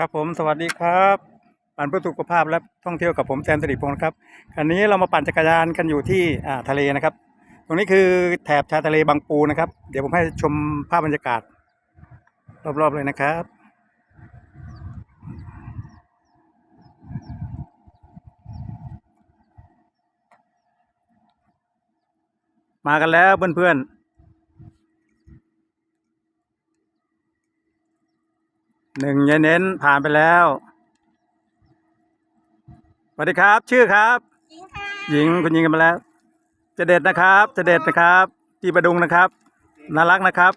ครับผมสวัสดีครับปั่นเพื่อสุขภาพและท่องเที่ยวกับผมแซมสิริพงศ์ครับคันนี้เรามาปั่นจักรยานกันอยู่ที่อ่าทะเลนะครับ ตรงนี้คือแถบชายทะเลบางปูนะครับ เดี๋ยวผมให้ชมภาพบรรยากาศ รอบๆเลยนะครับ มากันแล้วเพื่อนๆ หนึ่งยเน้นผ่านไปแล้วสวัสดีครับ ชื่อครับ หญิงค่ะหญิงคุณยิงกันมาแล้ว จะเด็ดนะครับ จะเด็ดนะครับจีประดุงนะครับ น่ารักนะครับ